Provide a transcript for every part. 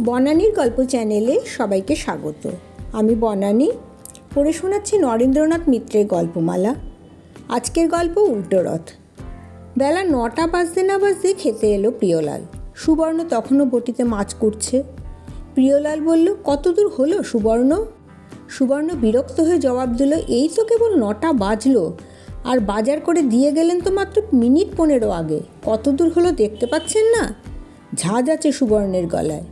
বনানীর গল্প চ্যানেলে সবাইকে স্বাগত। আমি বনানী, পড়ে শোনাচ্ছি নরেন্দ্রনাথ মিত্রের গল্পমালা। আজকের গল্প উল্টো রথ। বেলা নটা বাজতে না বাজতে খেতে এলো প্রিয়লাল। সুবর্ণ তখনও বটিতে মাছ কুটছে। প্রিয়লাল বলল, কত দূর হলো সুবর্ণ? সুবর্ণ বিরক্ত হয়ে জবাব দিল, এই তো কেবল নটা বাজলো। আর বাজার করে দিয়ে গেলেন তো মাত্র মিনিট পনেরো আগে। কত দূর হলো দেখতে পাচ্ছেন না? ঝাঁজ আছে সুবর্ণের গলায়।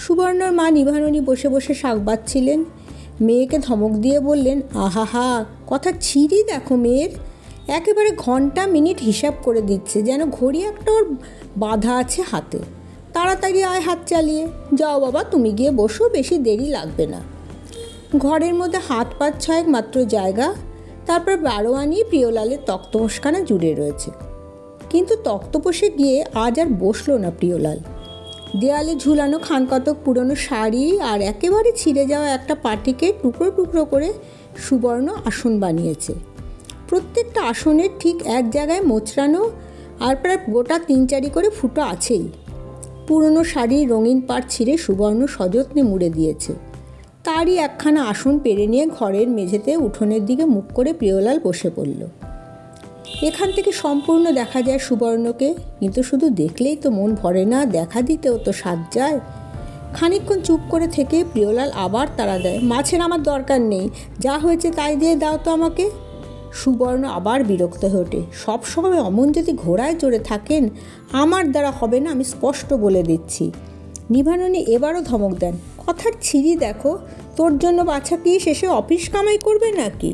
সুবর্ণর মা নিভাননী বসে বসে শাক বাচ্ছিলেন। মেয়েকে ধমক দিয়ে বললেন, আহা হা, কথা ছিঁড়ি দেখো মেয়ের। একেবারে ঘণ্টা মিনিট হিসাব করে দিচ্ছে, যেন ঘড়ি একটা ওর বাধা আছে হাতে। তাড়াতাড়ি আয় হাত চালিয়ে। যাও বাবা, তুমি গিয়ে বসো, বেশি দেরি লাগবে না। ঘরের মধ্যে হাত পাত ছয়েক মাত্র জায়গা। তারপর বারোয়ানি প্রিয়লালের তক্তপোষখানা জুড়ে রয়েছে। কিন্তু তক্তপোষে গিয়ে আজ আর বসল না প্রিয়লাল। দেয়ালে ঝুলানো খানকতক পুরনো শাড়ি আর একেবারে ছিঁড়ে যাওয়া একটা পাটিকে টুকরো টুকরো করে সুবর্ণ আসন বানিয়েছে। প্রত্যেকটা আসনের ঠিক এক জায়গায় মোচড়ানো আর প্রায় গোটা তিন চারি করে ফুটো আছেই। পুরনো শাড়ির রঙিন পাট ছিঁড়ে সুবর্ণ সযত্নে মুড়ে দিয়েছে। তারই একখানা আসন পেরে নিয়ে ঘরের মেঝেতে উঠোনের দিকে মুখ করে প্রিয়লাল বসে পড়ল। এখান থেকে সম্পূর্ণ দেখা যায় সুবর্ণকে, কিন্তু শুধু দেখলেই তো মন ভরে না, দেখা দিতেও তো সাজ যায়। খানিকক্ষণ চুপ করে থেকে প্রিয়লাল আবার তাড়া দেয়, মাছের আমার দরকার নেই, যা হয়েছে তাই দিয়ে দাও তো আমাকে। সুবর্ণ আবার বিরক্ত হয়ে ওঠে সবসময় অমন যদি ঘোড়ায় চড়ে থাকেন, আমার দ্বারা হবে না, আমি স্পষ্ট বলে দিচ্ছি। নিভাননী এবারও ধমক দেন, কথার ছিঁড়ি দেখো, তোর জন্য বাছা কি শেষে অফিস কামাই করবে নাকি?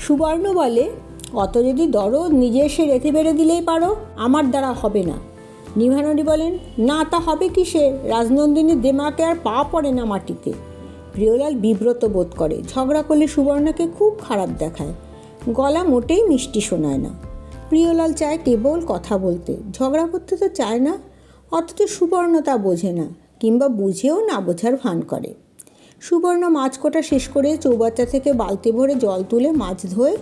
সুবর্ণ বলে, অত যদি দরদ নিজে এসে রেঁধে বেড়ে দিলেই পারো, আমার দ্বারা হবে না। নিভাননী বলেন, না, তা হবে কিসে? রাজনন্দিনীর দেমাকে আর পা পড়ে না মাটিতে। প্রিয়লাল বিব্রত বোধ করে, ঝগড়া করলে সুবর্ণকে খুব খারাপ দেখায়। গলা মোটেই মিষ্টি শোনায় না। প্রিয়লাল চায় কেবল কথা বলতে, ঝগড়া করতে তো চায় না, অথচ সুবর্ণ তা বোঝে না, কিংবা বুঝেও না বোঝার ভান করে। সুবর্ণ মাছ কোটা শেষ করে চৌবাচ্চা থেকে বালতি ভরে জল তুলে মাছ ধোয়,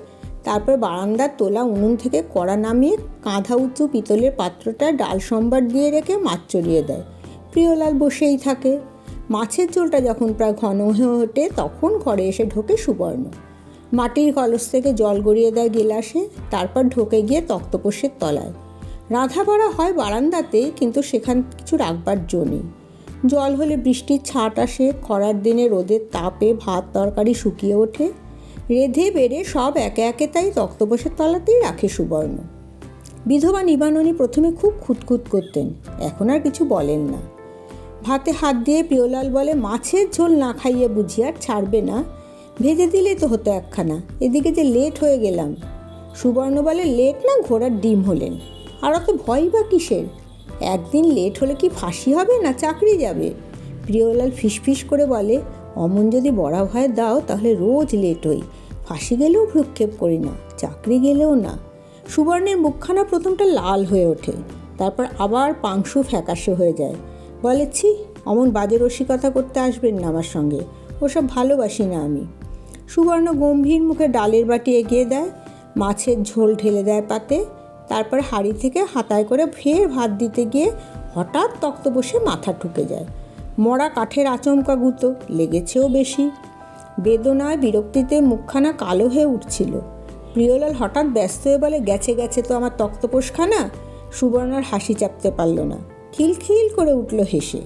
তারপর বারান্দার তোলা উনুন থেকে কড়া নামিয়ে কাঁধা উঁচু পিতলের পাত্রটা ডাল সম্বার দিয়ে রেখে মাছ চড়িয়ে দেয়। প্রিয়লাল বসেই থাকে। মাছের ঝোলটা যখন প্রায় ঘন হয়ে ওঠে, তখন ঘরে এসে ঢোকে সুবর্ণ। মাটির কলস থেকে জল গড়িয়ে দেয় গিলাসে, তারপর ঢোকে গিয়ে তক্তপোষের তলায়। রাধা হয় বারান্দাতে কিন্তু সেখান কিছু রাখবার জো নেই। জল হলে বৃষ্টির ছাট আসে, খরার দিনে রোদের তাপে ভাত, তরকারি শুকিয়ে ওঠে। রেধে বেড়ে সব একে একে তাই তক্তপোষের তলাতেই রাখে সুবর্ণ। বিধবা নিবাননী প্রথমে খুব খুঁতখুত করতেন, এখন আর কিছু বলেন না। ভাতে হাত দিয়ে প্রিয়লাল বলে, মাছের ঝোল না খাইয়ে বুঝি আর ছাড়বে না। ভেজে দিলেই তো হতো একখানা, এদিকে যে লেট হয়ে গেলাম। সুবর্ণ বলে, লেট না, ঘোড়ার ডিম হলেন। আর অত ভয় বা কিসের? একদিন লেট হলে কি ফাঁসি হবে না চাকরি যাবে? প্রিয়লাল ফিসফিস করে বলে, অমন যদি বড়া ভয় দাও তাহলে রোজ লেট হই। ফাঁসি গেলেও ভ্রুক্ষেপ করি না, চাকরি গেলেও না। সুবর্ণের মুখখানা প্রথমটা লাল হয়ে ওঠে, তারপর আবার পাংশু ফ্যাকাশে হয়ে যায়। বলে, ছি, অমন বাজে রসিকতা করতে আসবেন না আমার সঙ্গে, ওসব ভালোবাসি না আমি। সুবর্ণ গম্ভীর মুখে ডালের বাটি এগিয়ে দেয়, মাছের ঝোল ঢেলে দেয় পাতে তারপর হাঁড়ি থেকে হাতায় করে ফের ভাত দিতে গিয়ে হঠাৎ তক্ত বসে মাথা ঠুকে যায়। মরা কাঠের আচমকা গুঁতো লেগেছেও বেশি। বেদনায় বিরক্তিতে মুখখানা কালো হয়ে উঠছিল। প্রিয়লাল হঠাৎ ব্যস্ত হয়ে বলে, গেছে গেছে তো আমার তক্তপোষখানা সুবর্ণার হাসি চাপতে পারল না। খিলখিল করে উঠল হেসে।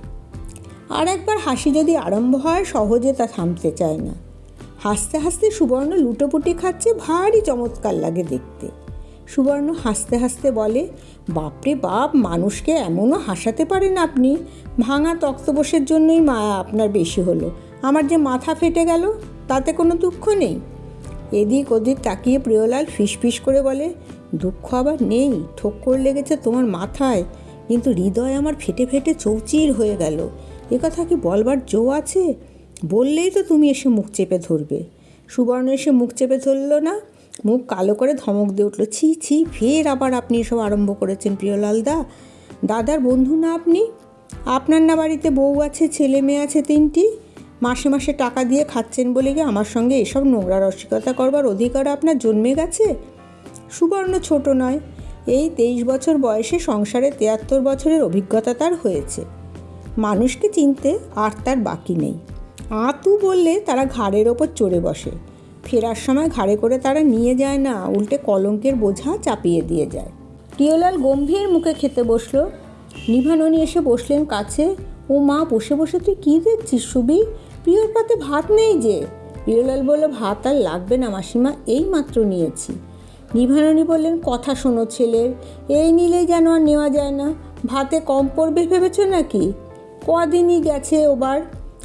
আর একবার হাসি যদি আরম্ভ হয়, সহজে তা থামতে চায় না। হাসতে হাসতে সুবর্ণ লুটোপুটি খাচ্ছে, ভারী চমৎকার লাগে দেখতে। সুবর্ণ হাসতে হাসতে বলে, বাপরে বাপ, মানুষকে এমনও হাসাতে পারেন আপনি? ভাঙা তক্তপোষের জন্যই মায়া আপনার বেশি হলো। আমার যে মাথা ফেটে গেল, তাতে কোনো দুঃখ নেই? এদিক ওদিক তাকিয়ে প্রিয়লাল ফিসফিস করে বলে, দুঃখ আবার নেই, ঠোক্কর লেগেছে তোমার মাথায়, কিন্তু হৃদয় আমার ফেটে ফেটে চৌচির হয়ে গেল। কথা কি বলবার জো আছে? বললেই তো তুমি এসে মুখ চেপে ধরবে। সুবর্ণ এসে মুখ চেপে ধরলো না। মুখ কালো করে ধমক দিয়ে উঠল, ছি ছি, ফের আবার আপনি এসব আরম্ভ করেছেন প্রিয়লাল দা দাদার বন্ধু না আপনি? আপনার না বাড়িতে বউ আছে, ছেলে মেয়ে আছে তিনটি? মাসে মাসে টাকা দিয়ে খাচ্ছেন বলে কি আমার সঙ্গে এসব নোংরা রসিকতা করবার অধিকার আপনার জন্মে গেছে? সুবর্ণ ছোট নয়, এই তেইশ বছর বয়সে সংসারে তেয়াত্তর বছরের অভিজ্ঞতা তার হয়েছে। মানুষকে চিনতে আর তার বাকি নেই। আতু বললে তারা ঘাড়ের ওপর চড়ে বসে। ফেরার সময় ঘাড়ে করে তারা নিয়ে যায় না, উল্টে কলঙ্কের বোঝা চাপিয়ে দিয়ে যায়। প্রিয়লাল গম্ভীর মুখে খেতে বসল। নিভাননি এসে বসলেন কাছে। ও মা, বসে বসে তুই কী দেখছিস সুবি? প্রিয়র পাতে ভাত নেই যে? প্রিয়লাল বলল, ভাত আর লাগবে না মাসিমা, এই মাত্র নিয়েছি। নিভাননি বললেন, কথা শোনো ছেলের এই নিলেই যেন আর নেওয়া যায় না। ভাতে কম পড়বে ভেবেছো নাকি? কদিনই গেছে ওবার?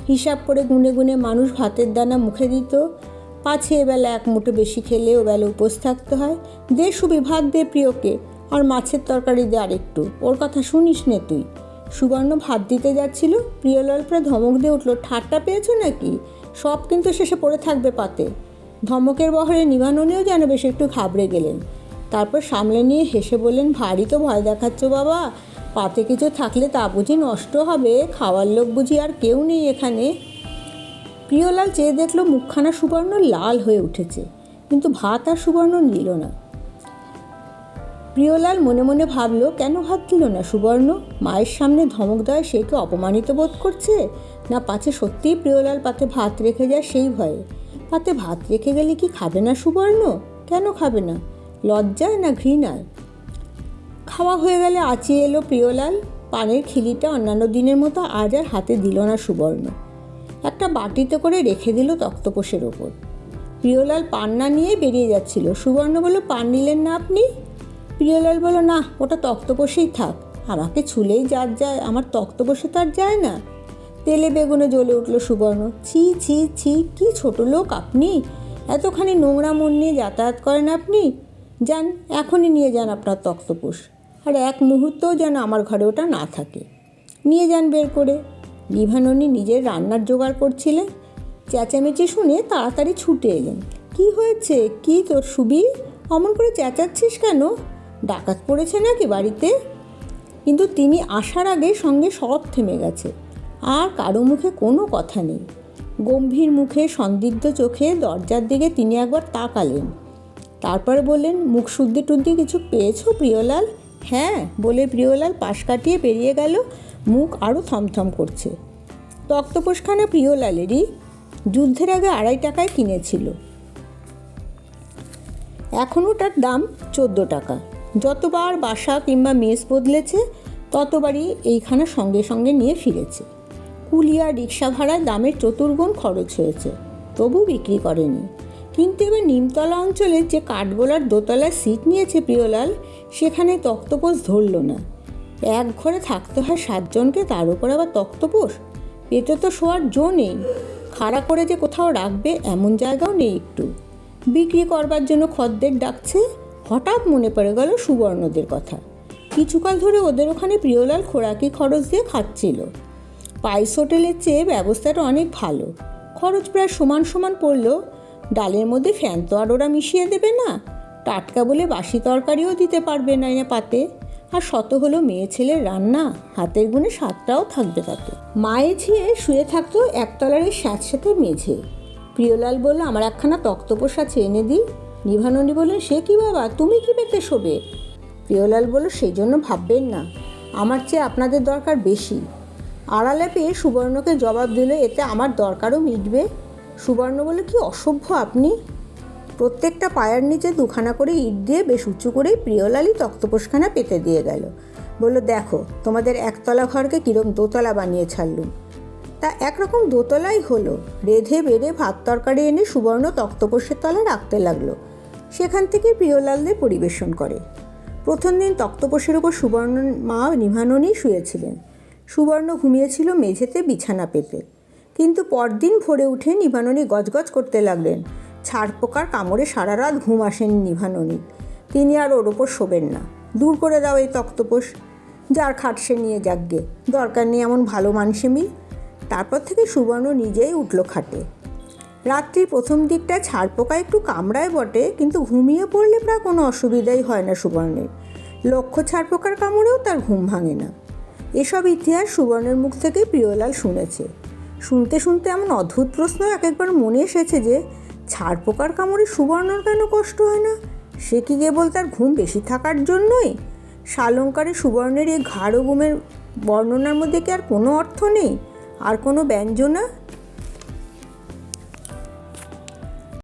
হিসাব করে গুনে গুনে মানুষ ভাতের দানা মুখে দিত। পাছে এবেলা এক মুঠো বেশি খেলে ওবেলা উপোস থাকতে হয়। দে সুবি ভাত দে প্রিয়কে, আর মাছের তরকারি দে আরেকটু। ওর কথা শুনিস নে তুই। সুবর্ণ ভাত দিতে যাচ্ছিল প্রিয়লাল প্রায় ধমক দিয়ে উঠল, ঠাট্টা পেয়েছ নাকি? সব কিন্তু শেষে পড়ে থাকবে পাতে। ধমকের বহরে নিবাননেও যেন বেশ একটু ঘাবড়ে গেলেন। তারপর সামলে নিয়ে হেসে বললেন, ভারী তো ভয় দেখাচ্ছ বাবা। পাতে কিছু থাকলে তা বুঝি নষ্ট হবে। খাওয়ার লোক বুঝি আর কেউ নেই এখানে। প্রিয়লাল চেয়ে দেখল মুখখানা সুবর্ণ লাল হয়ে উঠেছে, কিন্তু ভাত আর সুবর্ণ নিল না। প্রিয়লাল মনে মনে ভাবলো, কেন ভাত দিল না সুবর্ণ? মায়ের সামনে ধমক দেয় সে কি অপমানিত বোধ করছে? না পাছে সত্যিই প্রিয়লাল পাতে ভাত রেখে যায় সেই ভয়ে? পাতে ভাত রেখে গেলে কি খাবে না সুবর্ণ? কেন খাবে না? লজ্জায় না ঘৃণায়? খাওয়া হয়ে গেলে আচিয়ে এলো প্রিয়লাল। পানের খিলিটা অন্যান্য দিনের মতো আজ আর হাতে দিল না সুবর্ণ। একটা বাটিতে করে রেখে দিল তক্তপোষের ওপর। প্রিয়লাল পান না নিয়ে বেরিয়ে যাচ্ছিল। সুবর্ণ বলল, পান নিলেন না আপনি? প্রিয়লাল বলল, না, ওটা তক্তপোষেই থাক। আমাকে ছুলেই যার যায়, আমার তক্তপোষে তার যায় না। তেলে বেগুনে জ্বলে উঠল সুবর্ণ। ছি ছি ছি, কি ছোট লোক আপনি! এতখানি নোংরা মন নিয়ে যাতায়াত করেন আপনি। যান, এখনই নিয়ে যান আপনার তক্তপোষ। আর এক মুহূর্তও যেন আমার ঘরে ওটা না থাকে। নিয়ে যান বের করে। নিভাননি নিজের রান্নার জোগাড় করছিলেন চেঁচামেচি শুনে তাড়াতাড়ি ছুটে এলেন। কি হয়েছে? কি তোর সুবি অমন করে চেঁচাচ্ছিস কেন? ডাকাত পড়েছে নাকি বাড়িতে? কিন্তু তিনি আসার আগে সঙ্গে সব থেমে গেছে। আর কারও মুখে কোনো কথা নেই। গম্ভীর মুখে, সন্দিগ্ধ চোখে দরজার দিকে তিনি একবার তাকালেন। তারপরে বললেন, মুখ শুদ্ধি টুদ্ধি কিছু পেয়েছ প্রিয়লাল? হ্যাঁ বলে প্রিয়লাল পাশ কাটিয়ে পেরিয়ে গেল। মুখ আরও থমথম করছে। তক্তপোষখানা প্রিয়লালেরই যুদ্ধের আগে আড়াই টাকায় কিনেছিল। এখন ওটার দাম চোদ্দ টাকা। যতবার বাসা কিংবা মেস বদলেছে, ততবারই এইখানে সঙ্গে সঙ্গে নিয়ে ফিরেছে। কুলিয়া রিক্সা ভাড়ায় দামের চতুর্গুণ খরচ হয়েছে, তবু বিক্রি করেনি। কিন্তু এবার নিমতলা অঞ্চলে যে কাঠগোলার দোতলায় সিট নিয়েছে প্রিয়লাল, সেখানে তক্তপোষ ধরল না। এক ঘরে থাকতে হয় সাতজনকে, তার উপর আবার তক্তপোষ? পেটে তো শোয়ার জো নেই। খাড়া করে যে কোথাও রাখবে, এমন জায়গাও নেই একটু। বিক্রি করবার জন্য খদ্দের ডাকছে? হঠাৎ মনে পড়ে গেল সুবর্ণদের কথা। কিছুকাল ধরে ওদের ওখানে প্রিয়লাল খোরাকি খরচ দিয়ে খাচ্ছিল। পাইস হোটেলের চেয়ে ব্যবস্থাটা অনেক ভালো। খরচ প্রায় সমান সমান পড়লেও ডালের মধ্যে ফ্যান তো আর ওরা মিশিয়ে দেবে না। টাটকা বলে বাসি তরকারিও দিতে পারবে না এনে পাতে। আর শত হলো মেয়ে ছেলের রান্না, হাতের গুণে স্বাদটাও থাকবে তাতে। মায়ে ঝিয়ে শুয়ে থাকতো একতলার এই স্যাঁতস্যাঁতে মেঝে। প্রিয়লাল বলল, আমার একখানা তক্তপোষ এনে দিই। নিভাননী বললেন সে কি বাবা? তুমি কি পেতে শোবে? প্রিয়লাল বলল, সেই জন্য ভাববেন না। আমার চেয়ে আপনাদের দরকার বেশি। আড়ালে পেয়ে সুবর্ণকে জবাব দিল এতে আমার দরকারও মিটবে। সুবর্ণ বলে কি অসভ্য আপনি। প্রত্যেকটা পায়ের নিচে দুখানা করে ইট দিয়ে বেশ উঁচু করেই প্রিয়লালি তক্তপোষখানা পেতে দিয়ে গেল। বলল, দেখো, তোমাদের একতলা ঘরকে কিরম দোতলা বানিয়ে ছাড়লুম। তা একরকম দোতলাই হলো। রেধে বেড়ে ভাত তরকারি এনে সুবর্ণ তক্তপোষের তলা রাখতে লাগল। সেখান থেকে প্রিয়লালদের পরিবেশন করে। প্রথম দিন তক্তপোষের ওপর সুবর্ণ মা নিভাননেই শুয়েছিলেন। সুবর্ণ ঘুমিয়েছিল মেঝেতে বিছানা পেতে। কিন্তু পরদিন ভোরে উঠে নিভাননী গজগজ করতে লাগলেন। ছাড় পোকার কামড়ে সারা রাত ঘুম আসেন নিভাননী তিনি আর ওর ওপর শোবেন না। দূর করে দাও এই তক্তপোষ। যার খাট সে নিয়ে যাকগে দরকার নেই এমন ভালো মানুষেমি তারপর থেকে সুবর্ণ নিজেই উঠল খাটে। রাত্রির প্রথম দিকটা ছাড় পোকা একটু কামড়ায় বটে, কিন্তু ঘুমিয়ে পড়লে প্রায় কোনো অসুবিধাই হয় না সুবর্ণের। লক্ষ্য ছাড় পোকার কামড়েও তার ঘুম ভাঙে না। এসব ইতিহাস সুবর্ণের মুখ থেকেই প্রিয়লাল শুনেছে। শুনতে শুনতে এমন অদ্ভুত প্রশ্ন এক একবার মনে এসেছে যে ছাড় পোকার কামড়ে সুবর্ণর কেন কষ্ট হয় না? সে কি কেবল তার ঘুম বেশি থাকার জন্যই? শালঙ্কারে সুবর্ণের এই ঘাড় ঘুমের বর্ণনার মধ্যে কি আর কোনো অর্থ নেই? আর কোনো ব্যঞ্জনা?